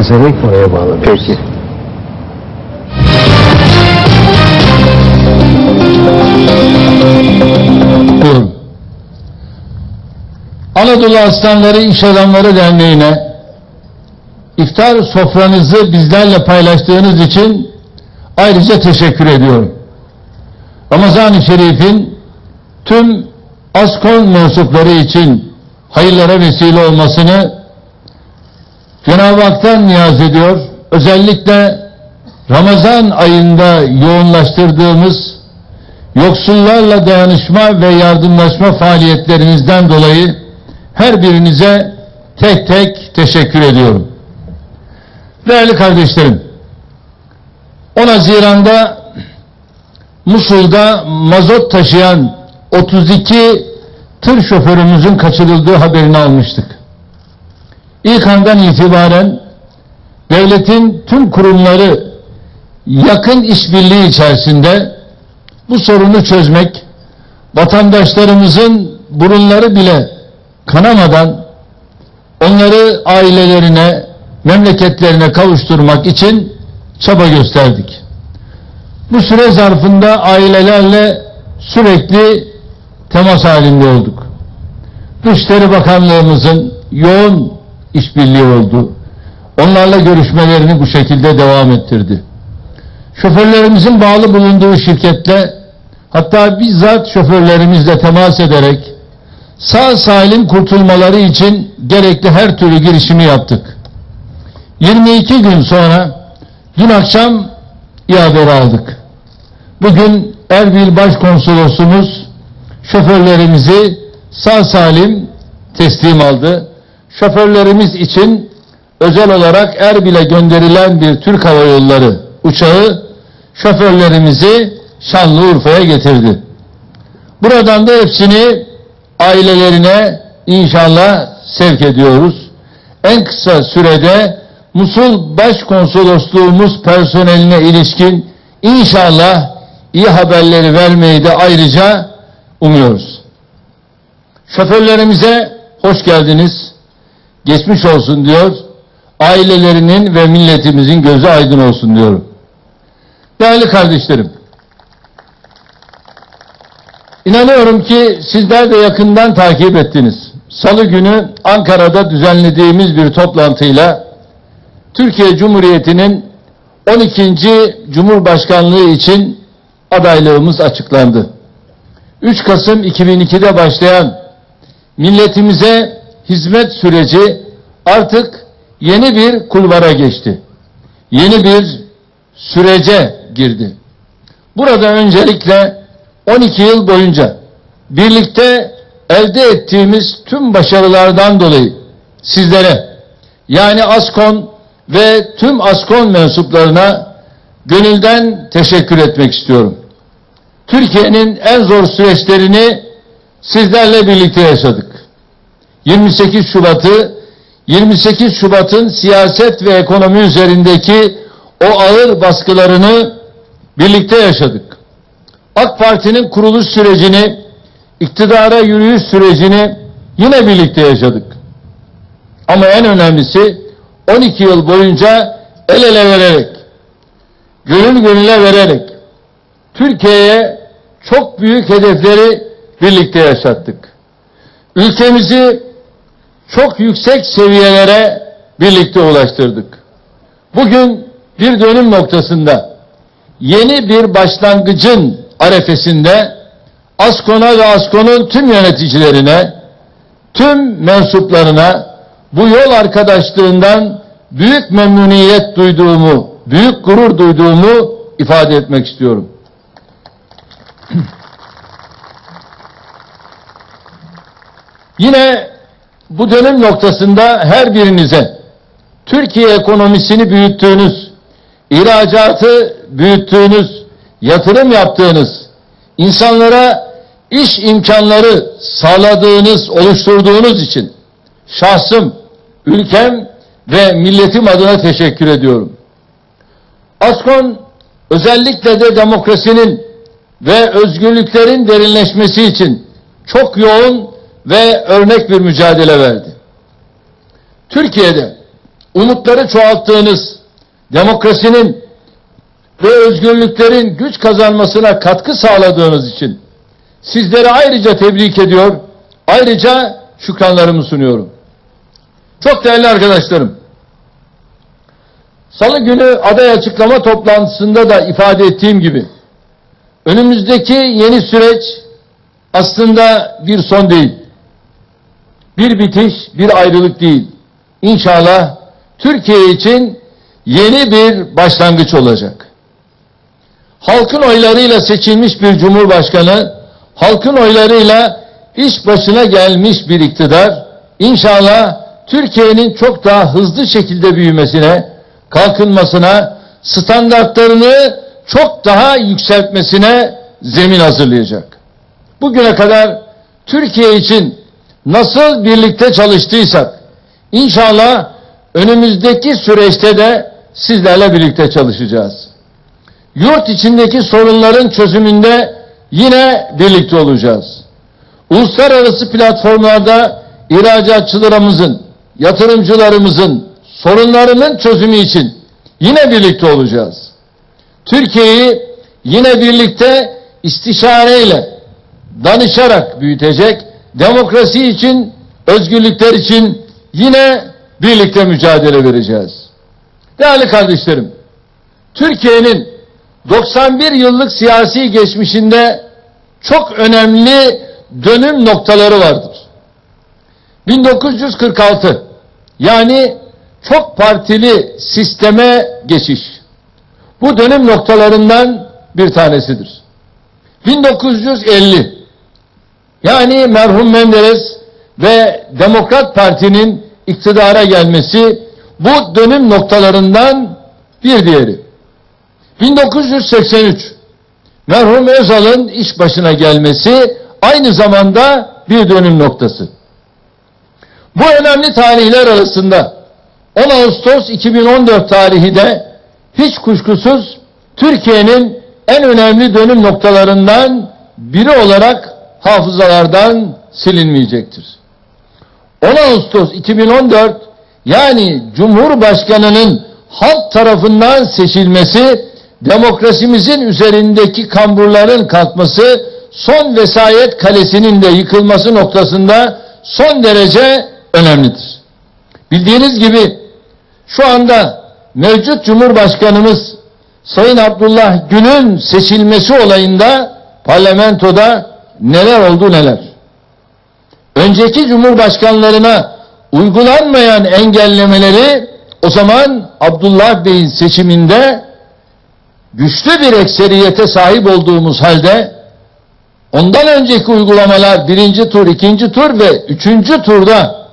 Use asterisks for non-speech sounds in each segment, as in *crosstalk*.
keserek oraya bağladık. Peki. diyorum. Anadolu Aslanları İş Adamları Derneği'ne iftar sofranızı bizlerle paylaştığınız için ayrıca teşekkür ediyorum. Ramazan-ı Şerif'in tüm Askon mensupları için hayırlara vesile olmasını Cenab-ı Hak'tan niyaz ediyor. Özellikle Ramazan ayında yoğunlaştırdığımız yoksullarla dayanışma ve yardımlaşma faaliyetlerinizden dolayı her birinize tek tek teşekkür ediyorum. Değerli kardeşlerim, 10 Haziran'da Musul'da mazot taşıyan 32 tır şoförümüzün kaçırıldığı haberini almıştık. İlk andan itibaren devletin tüm kurumları yakın işbirliği içerisinde bu sorunu çözmek, vatandaşlarımızın burunları bile kanamadan onları ailelerine, memleketlerine kavuşturmak için çaba gösterdik. Bu süre zarfında ailelerle sürekli temas halinde olduk. Dışişleri Bakanlığımızın yoğun işbirliği oldu. Onlarla görüşmelerini bu şekilde devam ettirdi. Şoförlerimizin bağlı bulunduğu şirketle hatta bizzat şoförlerimizle temas ederek sağ salim kurtulmaları için gerekli her türlü girişimi yaptık. 22 gün sonra dün akşam haber aldık. Bugün Erbil Başkonsolosumuz şoförlerimizi sağ salim teslim aldı. Şoförlerimiz için özel olarak Erbil'e gönderilen bir Türk Hava Yolları uçağı şoförlerimizi Şanlıurfa'ya getirdi. Buradan da hepsini ailelerine inşallah sevk ediyoruz. En kısa sürede Musul Başkonsolosluğumuz personeline ilişkin inşallah iyi haberleri vermeyi de ayrıca umuyoruz. Şoförlerimize hoş geldiniz, geçmiş olsun diyor, ailelerinin ve milletimizin gözü aydın olsun diyorum. Değerli kardeşlerim, inanıyorum ki sizler de yakından takip ettiniz. Salı günü Ankara'da düzenlediğimiz bir toplantıyla Türkiye Cumhuriyeti'nin 12. Cumhurbaşkanlığı için adaylığımız açıklandı. 3 Kasım 2002'de başlayan milletimize hizmet süreci artık yeni bir kulvara geçti. Yeni bir sürece girdi. Burada öncelikle 12 yıl boyunca birlikte elde ettiğimiz tüm başarılardan dolayı sizlere yani ASKON ve tüm ASKON mensuplarına gönülden teşekkür etmek istiyorum. Türkiye'nin en zor süreçlerini sizlerle birlikte yaşadık. 28 Şubat'ı 28 Şubat'ın siyaset ve ekonomi üzerindeki o ağır baskılarını birlikte yaşadık. AK Parti'nin kuruluş sürecini, iktidara yürüyüş sürecini yine birlikte yaşadık. Ama en önemlisi 12 yıl boyunca el ele vererek, gönül gönüle vererek Türkiye'ye çok büyük hedefleri birlikte yaşattık. Ülkemizi çok yüksek seviyelere birlikte ulaştırdık. Bugün bir dönüm noktasında yeni bir başlangıcın arefesinde Askon'a ve Askon'un tüm yöneticilerine, tüm mensuplarına bu yol arkadaşlığından büyük memnuniyet duyduğumu, büyük gurur duyduğumu ifade etmek istiyorum. *clears throat* Yine bu dönüm noktasında her birinize Türkiye ekonomisini büyüttüğünüz, ihracatı büyüttüğünüz, yatırım yaptığınız, insanlara iş imkanları sağladığınız, oluşturduğunuz için şahsım, ülkem ve milletim adına teşekkür ediyorum. Askon özellikle de demokrasinin ve özgürlüklerin derinleşmesi için çok yoğun ve örnek bir mücadele verdi. Türkiye'de umutları çoğalttığınız, demokrasinin ve özgürlüklerin güç kazanmasına katkı sağladığınız için sizleri ayrıca tebrik ediyor, ayrıca şükranlarımı sunuyorum. Çok değerli arkadaşlarım, Salı günü aday açıklama toplantısında da ifade ettiğim gibi, önümüzdeki yeni süreç aslında bir son değil. Bir bitiş, bir ayrılık değil. İnşallah Türkiye için yeni bir başlangıç olacak. Halkın oylarıyla seçilmiş bir cumhurbaşkanı, halkın oylarıyla iş başına gelmiş bir iktidar, inşallah Türkiye'nin çok daha hızlı şekilde büyümesine, kalkınmasına, standartlarını çok daha yükseltmesine zemin hazırlayacak. Bugüne kadar Türkiye için nasıl birlikte çalıştıysak, inşallah önümüzdeki süreçte de sizlerle birlikte çalışacağız. Yurt içindeki sorunların çözümünde yine birlikte olacağız. Uluslararası platformlarda ihracatçılarımızın, yatırımcılarımızın sorunlarının çözümü için yine birlikte olacağız. Türkiye'yi yine birlikte istişareyle, danışarak büyütecek, demokrasi için, özgürlükler için yine birlikte mücadele vereceğiz. Değerli kardeşlerim, Türkiye'nin 91 yıllık siyasi geçmişinde çok önemli dönüm noktaları vardır. 1946 yani çok partili sisteme geçiş. Bu dönüm noktalarından bir tanesidir. 1950 yani merhum Menderes ve Demokrat Parti'nin iktidara gelmesi bu dönüm noktalarından bir diğeri. 1983 merhum Özal'ın iş başına gelmesi aynı zamanda bir dönüm noktası. Bu önemli tarihler arasında 10 Ağustos 2014 tarihi de hiç kuşkusuz Türkiye'nin en önemli dönüm noktalarından biri olarak hafızalardan silinmeyecektir. 10 Ağustos 2014 yani Cumhurbaşkanı'nın halk tarafından seçilmesi demokrasimizin üzerindeki kamburların kalkması son vesayet kalesinin de yıkılması noktasında son derece önemlidir. Bildiğiniz gibi şu anda mevcut Cumhurbaşkanımız Sayın Abdullah Gül'ün seçilmesi olayında parlamentoda neler oldu neler. Önceki cumhurbaşkanlarına uygulanmayan engellemeleri o zaman Abdullah Bey'in seçiminde güçlü bir ekseriyete sahip olduğumuz halde ondan önceki uygulamalar birinci tur, ikinci tur ve üçüncü turda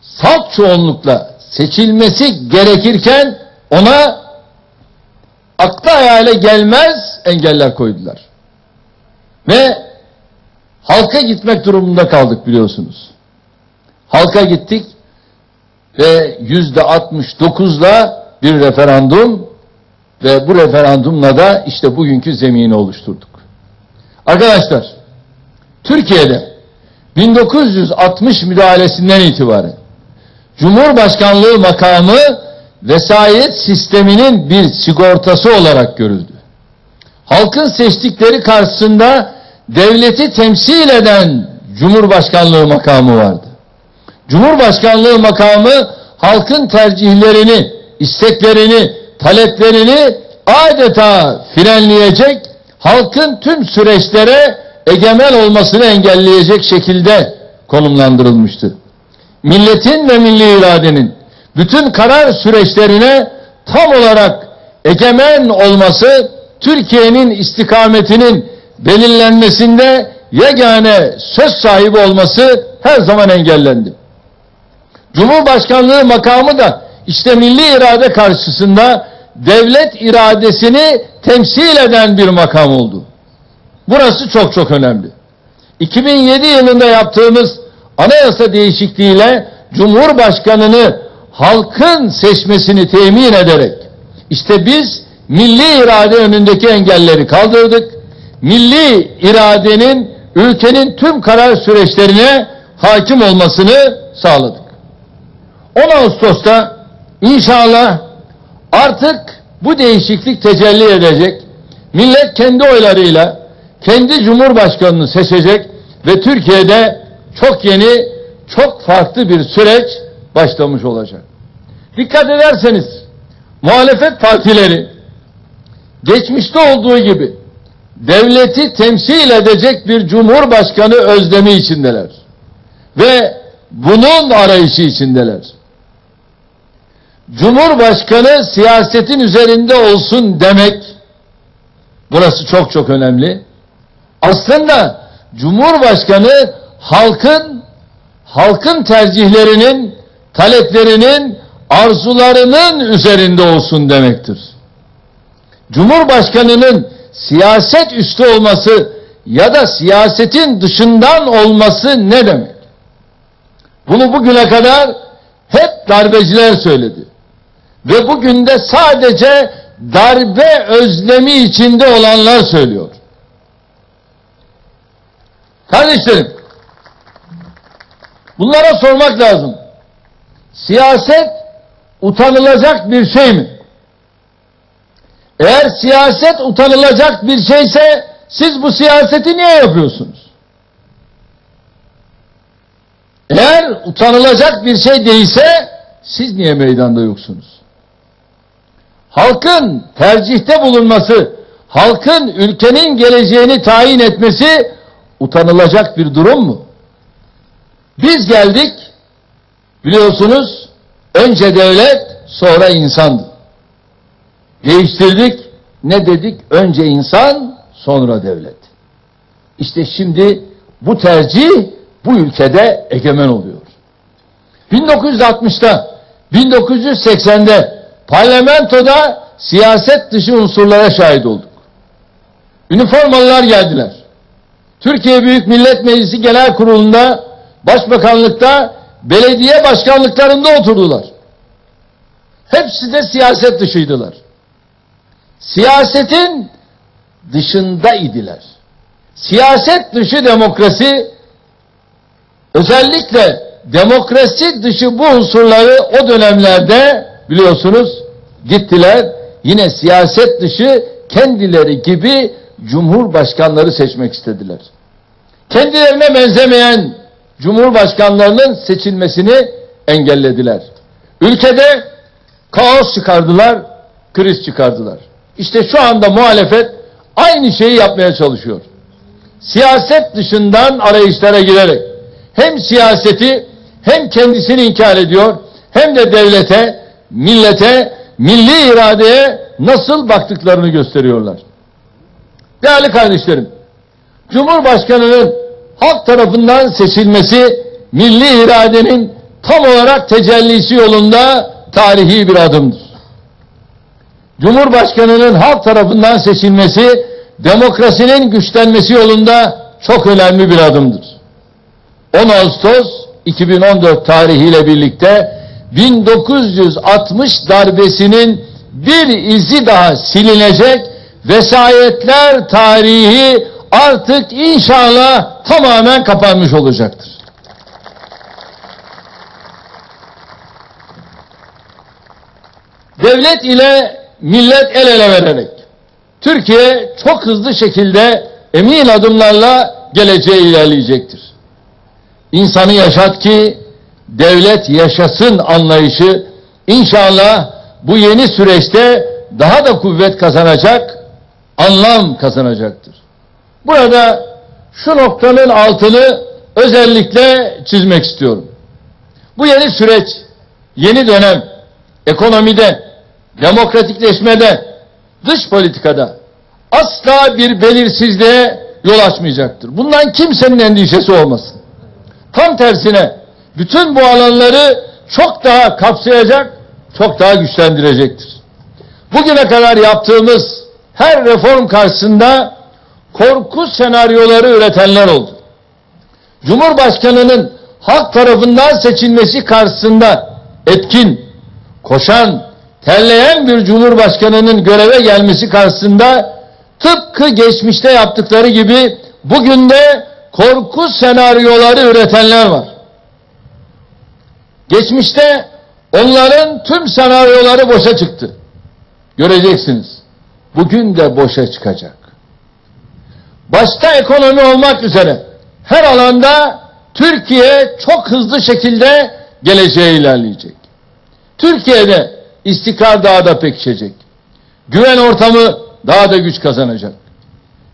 salt çoğunlukla seçilmesi gerekirken ona akla hayale gelmez engeller koydular. Ve halka gitmek durumunda kaldık biliyorsunuz. Halka gittik ve yüzde 69'la bir referandum ve bu referandumla da işte bugünkü zemini oluşturduk. Arkadaşlar, Türkiye'de 1960 müdahalesinden itibaren Cumhurbaşkanlığı makamı vesayet sisteminin bir sigortası olarak görüldü. Halkın seçtikleri karşısında devleti temsil eden Cumhurbaşkanlığı makamı vardı. Cumhurbaşkanlığı makamı halkın tercihlerini, isteklerini, taleplerini adeta frenleyecek, halkın tüm süreçlere egemen olmasını engelleyecek şekilde konumlandırılmıştı. Milletin ve milli iradenin bütün karar süreçlerine tam olarak egemen olması Türkiye'nin istikametinin belirlenmesinde yegane söz sahibi olması her zaman engellendi. Cumhurbaşkanlığı makamı da işte milli irade karşısında devlet iradesini temsil eden bir makam oldu. Burası çok çok önemli. 2007 yılında yaptığımız anayasa değişikliğiyle Cumhurbaşkanını halkın seçmesini temin ederek işte biz milli irade önündeki engelleri kaldırdık. Milli iradenin ülkenin tüm karar süreçlerine hakim olmasını sağladık. 10 Ağustos'ta inşallah artık bu değişiklik tecelli edecek. Millet kendi oylarıyla kendi cumhurbaşkanını seçecek ve Türkiye'de çok yeni, çok farklı bir süreç başlamış olacak. Dikkat ederseniz muhalefet partileri geçmişte olduğu gibi devleti temsil edecek bir cumhurbaşkanı özlemi içindeler. Ve bunun arayışı içindeler. Cumhurbaşkanı siyasetin üzerinde olsun demek burası çok çok önemli. Aslında Cumhurbaşkanı halkın halkın tercihlerinin, taleplerinin, arzularının üzerinde olsun demektir. Cumhurbaşkanının siyaset üstü olması ya da siyasetin dışından olması ne demek? Bunu bugüne kadar hep darbeciler söyledi. Ve bugün de sadece darbe özlemi içinde olanlar söylüyor. Kardeşlerim, bunlara sormak lazım. Siyaset utanılacak bir şey mi? Eğer siyaset utanılacak bir şeyse siz bu siyaseti niye yapıyorsunuz? Eğer utanılacak bir şey değilse siz niye meydanda yoksunuz? Halkın tercihte bulunması, halkın ülkenin geleceğini tayin etmesi utanılacak bir durum mu? Biz geldik, biliyorsunuz, önce devlet, sonra insandı. Değiştirdik, ne dedik? Önce insan, sonra devlet. İşte şimdi bu tercih bu ülkede egemen oluyor. 1960'ta, 1980'de parlamentoda siyaset dışı unsurlara şahit olduk. Üniformalılar geldiler. Türkiye Büyük Millet Meclisi Genel Kurulu'nda, Başbakanlıkta, belediye başkanlıklarında oturdular. Hepsi de siyaset dışıydılar. Siyasetin dışında idiler. Siyaset dışı demokrasi özellikle demokrasi dışı bu unsurları o dönemlerde biliyorsunuz gittiler yine siyaset dışı kendileri gibi cumhurbaşkanları seçmek istediler. Kendilerine benzemeyen cumhurbaşkanlarının seçilmesini engellediler. Ülkede kaos çıkardılar, kriz çıkardılar. İşte şu anda muhalefet aynı şeyi yapmaya çalışıyor. Siyaset dışından arayışlara girerek hem siyaseti hem kendisini inkar ediyor hem de devlete, millete, milli iradeye nasıl baktıklarını gösteriyorlar. Değerli kardeşlerim, Cumhurbaşkanı'nın halk tarafından seçilmesi milli iradenin tam olarak tecellisi yolunda tarihi bir adımdır. Cumhurbaşkanının halk tarafından seçilmesi demokrasinin güçlenmesi yolunda çok önemli bir adımdır. 10 Ağustos 2014 tarihiyle birlikte 1960 darbesinin bir izi daha silinecek vesayetler tarihi artık inşallah tamamen kapanmış olacaktır. Devlet ile millet el ele vererek Türkiye çok hızlı şekilde emin adımlarla geleceğe ilerleyecektir. İnsanı yaşat ki devlet yaşasın anlayışı inşallah bu yeni süreçte daha da kuvvet kazanacak, anlam kazanacaktır. Burada şu noktanın altını özellikle çizmek istiyorum. Bu yeni süreç, yeni dönem, ekonomide, demokratikleşmede, dış politikada asla bir belirsizliğe yol açmayacaktır. Bundan kimsenin endişesi olmasın. Tam tersine bütün bu alanları çok daha kapsayacak, çok daha güçlendirecektir. Bugüne kadar yaptığımız her reform karşısında korku senaryoları üretenler oldu. Cumhurbaşkanının halk tarafından seçilmesi karşısında etkin, koşan, terleyen bir cumhurbaşkanının göreve gelmesi karşısında tıpkı geçmişte yaptıkları gibi bugün de korku senaryoları üretenler var. Geçmişte Onların tüm senaryoları boşa çıktı. Göreceksiniz. Bugün de boşa çıkacak. Başta ekonomi olmak üzere her alanda Türkiye çok hızlı şekilde geleceğe ilerleyecek. Türkiye'de istikrar daha da pekişecek. Güven ortamı daha da güç kazanacak.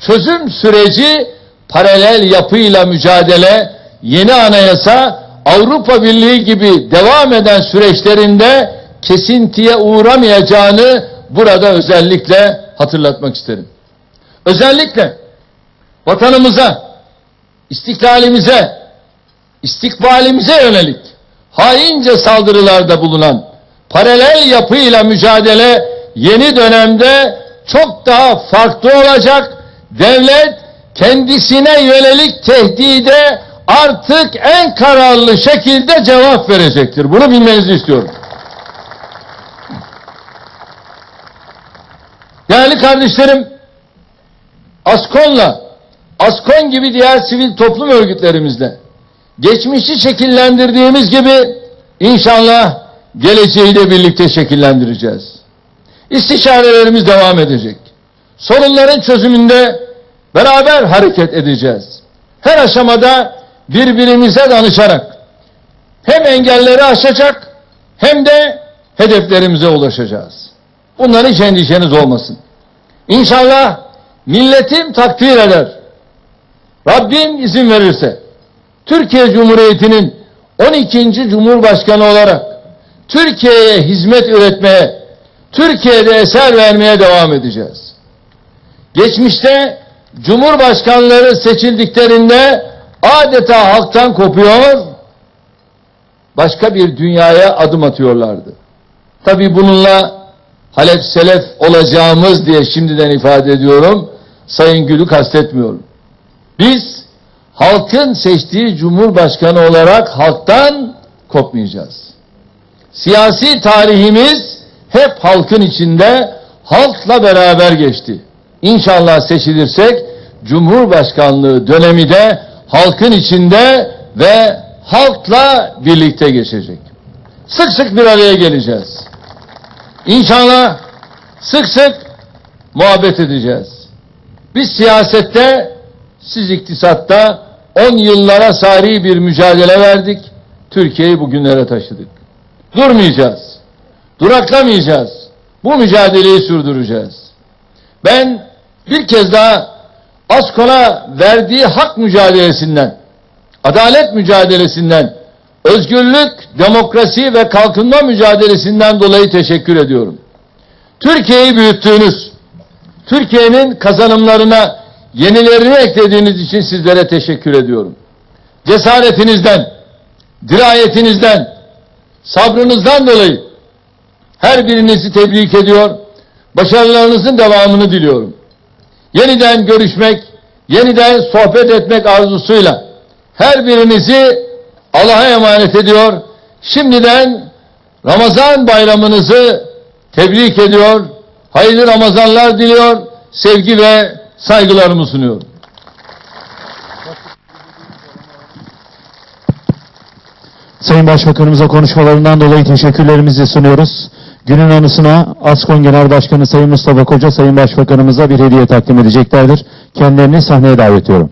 Çözüm süreci paralel yapıyla mücadele, yeni anayasa, Avrupa Birliği gibi devam eden süreçlerinde kesintiye uğramayacağını burada özellikle hatırlatmak isterim. Özellikle vatanımıza, istiklalimize, istikbalimize yönelik haince saldırılarda bulunan paralel yapıyla mücadele yeni dönemde çok daha farklı olacak. Devlet kendisine yönelik tehdide artık en kararlı şekilde cevap verecektir. Bunu bilmenizi istiyorum. Değerli kardeşlerim, ASKON'la, ASKON gibi diğer sivil toplum örgütlerimizle geçmişi şekillendirdiğimiz gibi inşallah geleceği de birlikte şekillendireceğiz. İstişarelerimiz devam edecek. Sorunların çözümünde beraber hareket edeceğiz. Her aşamada birbirimize danışarak hem engelleri aşacak hem de hedeflerimize ulaşacağız. Bunların hiç endişeniz olmasın. İnşallah milletim takdir eder. Rabbim izin verirse Türkiye Cumhuriyeti'nin 12. Cumhurbaşkanı olarak Türkiye'ye hizmet üretmeye, Türkiye'de eser vermeye devam edeceğiz. Geçmişte Cumhurbaşkanları seçildiklerinde adeta halktan kopuyor, başka bir dünyaya adım atıyorlardı. Tabi bununla Halep Selef olacağımız diye şimdiden ifade ediyorum. Sayın Gül'ü kastetmiyorum. Biz halkın seçtiği cumhurbaşkanı olarak halktan kopmayacağız. Siyasi tarihimiz hep halkın içinde, halkla beraber geçti. İnşallah seçilirsek Cumhurbaşkanlığı dönemi de halkın içinde ve halkla birlikte geçecek. Sık sık bir araya geleceğiz. İnşallah sık sık muhabbet edeceğiz. Biz siyasette, siz iktisatta 10 yıllara sari bir mücadele verdik. Türkiye'yi bugünlere taşıdık. Durmayacağız. Duraklamayacağız. Bu mücadeleyi sürdüreceğiz. Ben bir kez daha ASKON'a verdiği hak mücadelesinden, adalet mücadelesinden, özgürlük, demokrasi ve kalkınma mücadelesinden dolayı teşekkür ediyorum. Türkiye'yi büyüttüğünüz, Türkiye'nin kazanımlarına yenilerini eklediğiniz için sizlere teşekkür ediyorum. Cesaretinizden, dirayetinizden, sabrınızdan dolayı her birinizi tebrik ediyor, başarılarınızın devamını diliyorum. Yeniden görüşmek, yeniden sohbet etmek arzusuyla her birinizi Allah'a emanet ediyor. Şimdiden Ramazan bayramınızı tebrik ediyor. Hayırlı Ramazanlar diliyor. Sevgi ve saygılarımı sunuyorum. Sayın Başbakanımıza konuşmalarından dolayı teşekkürlerimizi sunuyoruz. Günün anısına ASKON Genel Başkanı Sayın Mustafa Koca Sayın Başbakanımıza bir hediye takdim edeceklerdir. Kendilerini sahneye davet ediyorum.